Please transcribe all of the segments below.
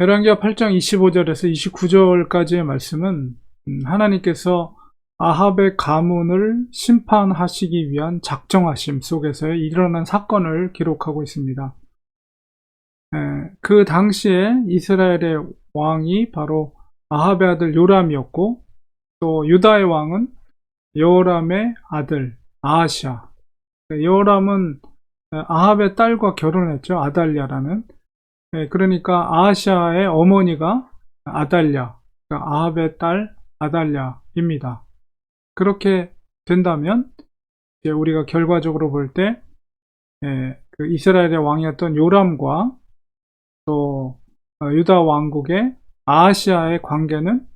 열왕기하 8장 25절에서 29절까지의 말씀은 음, 하나님께서 아합의 가문을 심판하시기 위한 작정하심 속에서 일어난 사건을 기록하고 있습니다. 에, 그 당시에 이스라엘의 왕이 바로 아합의 아들 요람이었고 또 유다의 왕은 여호람의 아들 아하시아. 여호람은 아합의 딸과 결혼했죠. 아달랴라는. 예, 그러니까 아하시아의 어머니가 아달랴, 그러니까 아합의 딸 아달랴입니다. 그렇게 된다면 우리가 결과적으로 볼때 그 이스라엘의 왕이었던 요람과 또 어, 유다 왕국의 아하시아의 관계는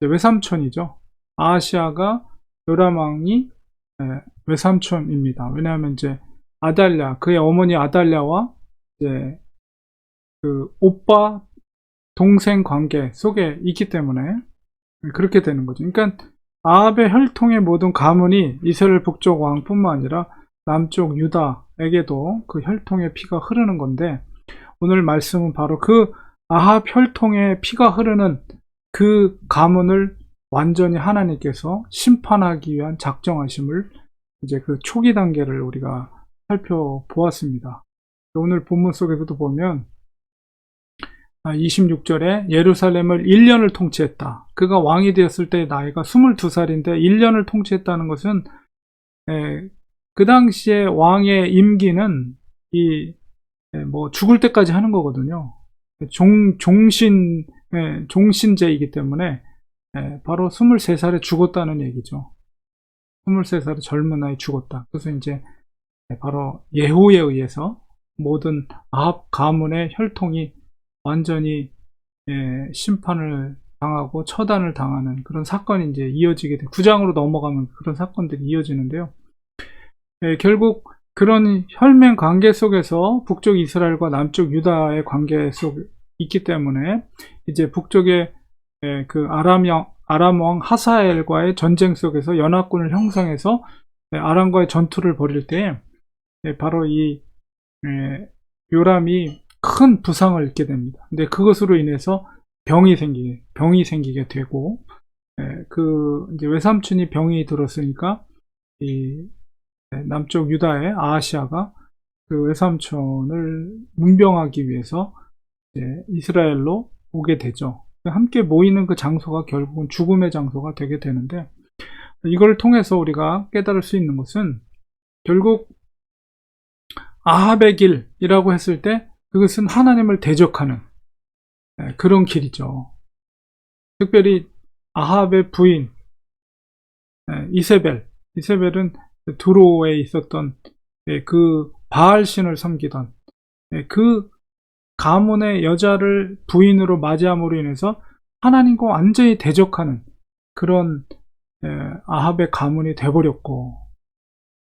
외삼촌이죠. 아하시아가 요람 왕이 예, 외삼촌입니다. 왜냐하면 이제 아달랴 그의 어머니 아달랴와 이제 그 오빠 동생 관계 속에 있기 때문에 그렇게 되는 거죠. 그러니까 아합의 혈통의 모든 가문이 이스라엘 북쪽 왕뿐만 아니라 남쪽 유다에게도 그 혈통의 피가 흐르는 건데 오늘 말씀은 바로 그 아합 혈통의 피가 흐르는 그 가문을 완전히 하나님께서 심판하기 위한 작정하심을 이제 그 초기 단계를 우리가 살펴보았습니다. 오늘 본문 속에서도 보면 26절에 예루살렘을 1년을 통치했다. 그가 왕이 되었을 때 나이가 22살인데 1년을 통치했다는 것은 에, 그 당시에 왕의 임기는 이 뭐 죽을 때까지 하는 거거든요. 종 종신 에, 종신제이기 때문에 에, 바로 23살에 죽었다는 얘기죠. 23살에 젊은 나이 죽었다. 그래서 이제 바로 예후에 의해서 모든 아합 가문의 혈통이 완전히 예, 심판을 당하고 처단을 당하는 그런 사건이 이제 이어지게 돼 구장으로 넘어가면 그런 사건들이 이어지는데요. 예, 결국 그런 혈맹 관계 속에서 북쪽 이스라엘과 남쪽 유다의 관계 속 있기 때문에 이제 북쪽의 예, 그 아람 아람 왕 하사엘과의 전쟁 속에서 연합군을 형성해서 예, 아람과의 전투를 벌일 때 예, 바로 이 예, 요람이 큰 부상을 입게 됩니다. 근데 그것으로 인해서 병이 생기게 병이 생기게 되고 예, 그 이제 외삼촌이 병이 들었으니까 이 예, 남쪽 유다의 아하시아가 그 외삼촌을 문병하기 위해서 이스라엘로 오게 되죠. 함께 모이는 그 장소가 결국은 죽음의 장소가 되게 되는데 이걸 통해서 우리가 깨달을 수 있는 것은 결국 아합의 길이라고 했을 때 그것은 하나님을 대적하는 예, 그런 길이죠. 특별히 아합의 부인 예, 이세벨, 이세벨은 두로에 있었던 예, 그 바알신을 섬기던 그 가문의 여자를 부인으로 맞이함으로 인해서 하나님과 완전히 대적하는 그런 아합의 가문이 돼버렸고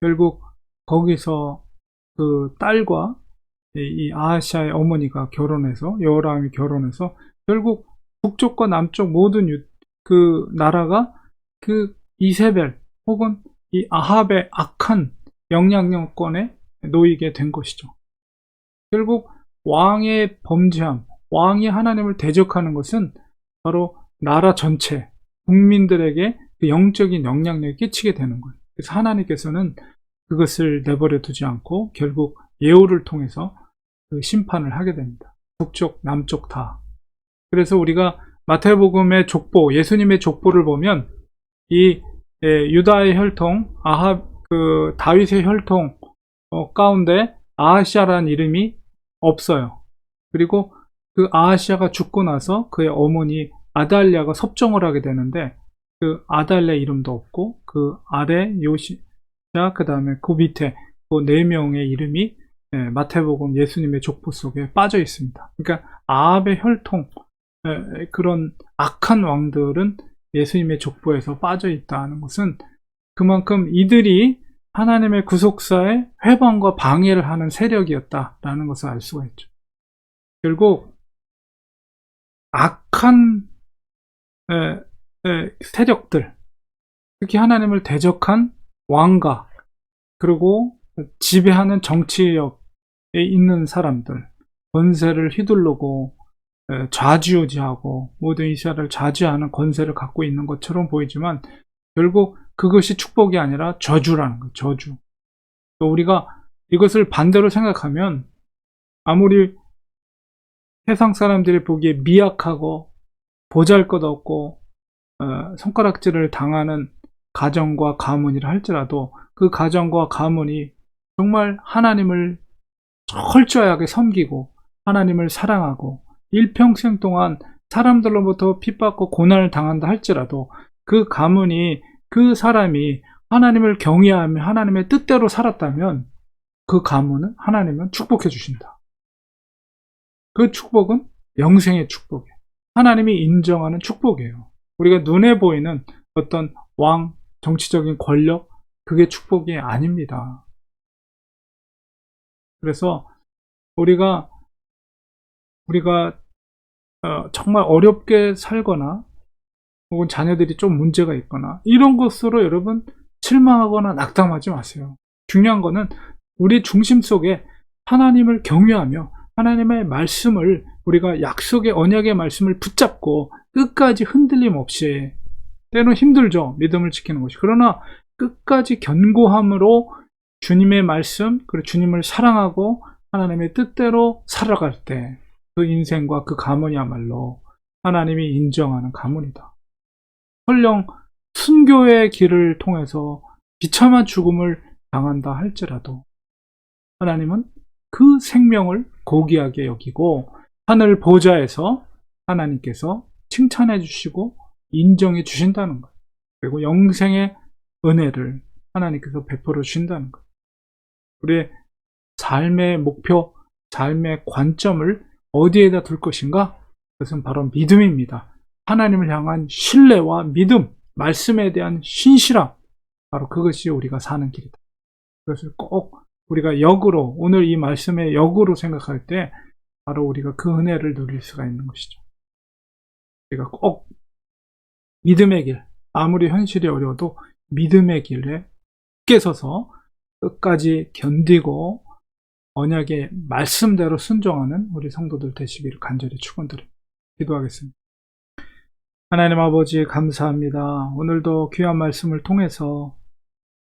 결국 거기서 그 딸과 이 아하시아의 어머니가 결혼해서 여호람이 결혼해서 결국 북쪽과 남쪽 모든 유, 그 나라가 그 이세벨 혹은 이 아합의 악한 영향력권에 놓이게 된 것이죠. 결국 왕의 범죄함, 왕이 하나님을 대적하는 것은 바로 나라 전체 국민들에게 그 영적인 영향력을 끼치게 되는 거예요. 그래서 하나님께서는 그것을 내버려 두지 않고 결국 예우를 통해서 그 심판을 하게 됩니다. 북쪽, 남쪽 다. 그래서 우리가 마태복음의 족보, 예수님의 족보를 보면 이 예, 유다의 혈통, 아합 그 다윗의 혈통 어, 가운데 아하시아라는 이름이 없어요. 그리고 그 아하시아가 죽고 나서 그의 어머니 아달랴가 섭정을 하게 되는데 그 아달랴 이름도 없고 그 아래 요시자 그 다음에 그 밑에 그 네 명의 이름이 예, 마태복음 예수님의 족보 속에 빠져 있습니다. 그러니까 아합의 혈통 예, 그런 악한 왕들은 예수님의 족보에서 빠져 있다는 것은 그만큼 이들이 하나님의 구속사의 회방과 방해를 하는 세력이었다라는 것을 알 수가 있죠. 결국 악한 에, 에, 세력들, 특히 하나님을 대적한 왕가, 그리고 지배하는 정치력에 있는 사람들, 권세를 휘둘르고 에, 좌지우지하고 모든 이스라엘을 좌지하는 권세를 갖고 있는 것처럼 보이지만 결국 그것이 축복이 아니라 저주라는 거예요. 저주. 또 우리가 이것을 반대로 생각하면 아무리 세상 사람들이 보기에 미약하고 보잘것없고 어, 손가락질을 당하는 가정과 가문이라 할지라도 그 가정과 가문이 정말 하나님을 철저하게 섬기고 하나님을 사랑하고 일평생 동안 사람들로부터 핍받고 고난을 당한다 할지라도 그 가문이 그 사람이 하나님을 경외하며 하나님의 뜻대로 살았다면 그 가문은 하나님은 축복해 주신다. 그 축복은 영생의 축복이에요. 하나님이 인정하는 축복이에요. 우리가 눈에 보이는 어떤 왕, 정치적인 권력, 그게 축복이 아닙니다. 그래서 우리가 우리가 어, 정말 어렵게 살거나 혹은 자녀들이 좀 문제가 있거나 이런 것으로 여러분 실망하거나 낙담하지 마세요. 중요한 거는 우리 중심 속에 하나님을 경외하며 하나님의 말씀을 우리가 약속의 언약의 말씀을 붙잡고 끝까지 흔들림 없이 때로는 힘들죠. 믿음을 지키는 것이. 그러나 끝까지 견고함으로 주님의 말씀, 그리고 주님을 사랑하고 하나님의 뜻대로 살아갈 때 그 인생과 그 가문이야말로 하나님이 인정하는 가문이다. 설령 순교의 길을 통해서 비참한 죽음을 당한다 할지라도 하나님은 그 생명을 고귀하게 여기고 하늘 보좌에서 하나님께서 칭찬해 주시고 인정해 주신다는 것. 그리고 영생의 은혜를 하나님께서 베풀어 주신다는 것. 우리의 삶의 목표, 삶의 관점을 어디에다 둘 것인가? 그것은 바로 믿음입니다. 하나님을 향한 신뢰와 믿음, 말씀에 대한 신실함. 바로 그것이 우리가 사는 길이다. 그것을 꼭 우리가 역으로, 오늘 이 말씀의 역으로 생각할 때 바로 우리가 그 은혜를 누릴 수가 있는 것이죠. 우리가 꼭 믿음의 길, 아무리 현실이 어려워도 믿음의 길에 굳게 서서 끝까지 견디고 언약의 말씀대로 순종하는 우리 성도들 되시기를 간절히 축원드립니다. 기도하겠습니다. 하나님 아버지 감사합니다. 오늘도 귀한 말씀을 통해서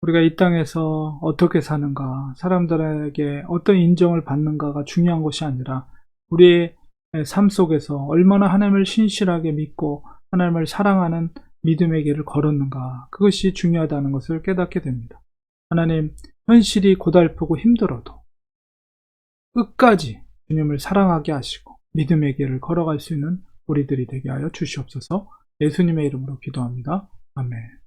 우리가 이 땅에서 어떻게 사는가, 사람들에게 어떤 인정을 받는가가 중요한 것이 아니라 우리의 삶 속에서 얼마나 하나님을 신실하게 믿고 하나님을 사랑하는 믿음의 길을 걸었는가, 그것이 중요하다는 것을 깨닫게 됩니다. 하나님, 현실이 고달프고 힘들어도 끝까지 주님을 사랑하게 하시고 믿음의 길을 걸어갈 수 있는 우리들이 되게 하여 주시옵소서 예수님의 이름으로 기도합니다. 아멘.